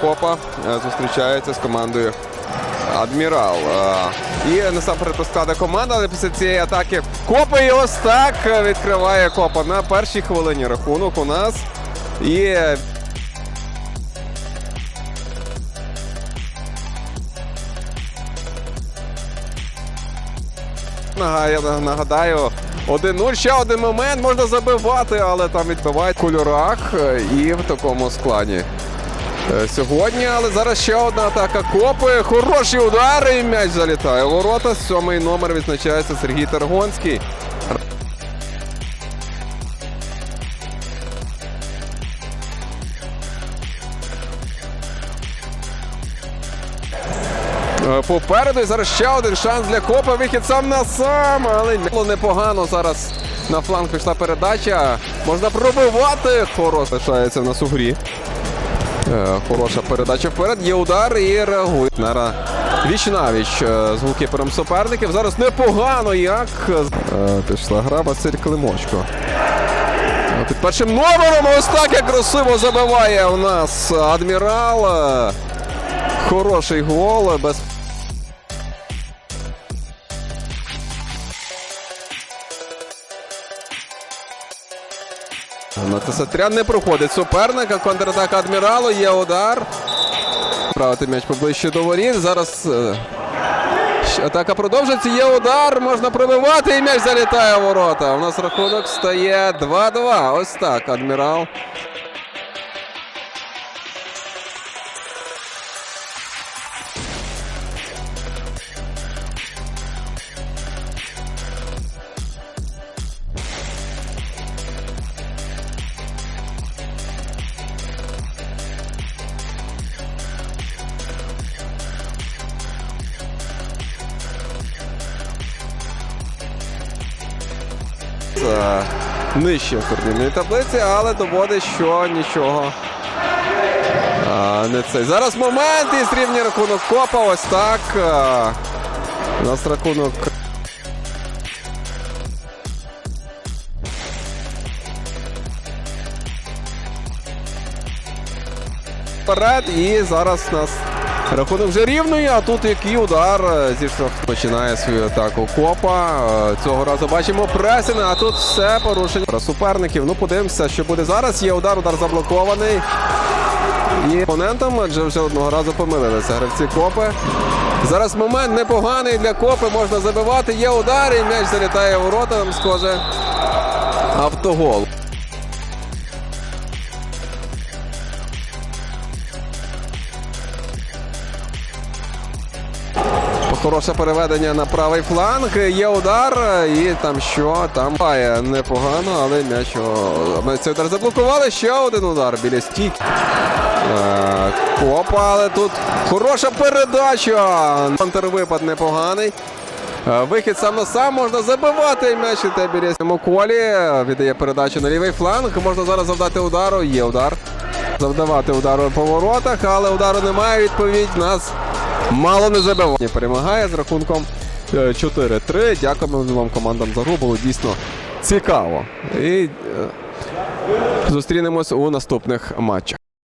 Копа е, зустрічається з командою Адмірал. Е, І насамперед розкладе команда, але після цієї атаки Копа і ось так відкриває Копа на першій хвилині рахунок у нас. І я нагадаю, 1-0. Ще один момент можна забивати, але там відбивають в кольорах е, і в такому складі. Е, Сьогодні, але зараз ще одна атака копи. Хороші удари і м'яч залітає. у Ворота сьомий номер відзначається Сергій Таргонський. Е, Попереду і зараз ще один шанс для Копа. Вихід сам на сам, але було непогано зараз на фланг пішла передача. Можна пробивати. Хорош лишається в нас у грі. Е, Хороша передача вперед. Є удар і реагує. Нара віч навіч е, з голкіпером суперників. Зараз непогано як. Е, Пішла гра Василь Климочко. Е, Під першим номером ось так як красиво забиває у нас адмірал. Хороший гол. Без Натасатрян не проходить суперника. Контратака адміралу. Є удар. Правити м'яч поближче до воріт. Зараз е, атака продовжується. Є удар. Можна пробивати. І м'яч залітає в ворота. У нас рахунок стає 2-2. Ось так. Адмірал. Нижче в турнірній таблиці, але доводить, що нічого. А, не цей. Зараз момент і зрівнює рахунок Копа. Ось так. А, у нас рахунок. Вперед і зараз у нас рахунок вже рівний, а тут який удар е, зі починає свою атаку Копа. Е, Цього разу бачимо пресинг, а тут все порушення Про суперників. Ну подивимося, що буде зараз. Є удар, удар заблокований. І опонентам, адже вже одного разу помилилися гравці Копи. Зараз момент непоганий для Копи, можна забивати. Є удар, і м'яч залітає у ворота. Там схоже автогол. Хороше переведення на правий фланг. Є удар. І там що? Там має непогано, але м'яч. цей удар заблокували. Ще один удар біля стік. Е, Копа, але тут хороша передача. Контрвипад непоганий. Е, Вихід сам на сам можна забивати і м'яч іде біля цьому колі. Віддає передачу на лівий фланг. Можна зараз завдати удару. Є удар. Завдавати удару по воротах, але удару немає. Відповідь нас мало не забиває. Перемагає з рахунком е, 4-3. Дякуємо вам командам за гру. Було дійсно цікаво. І е, зустрінемось у наступних матчах.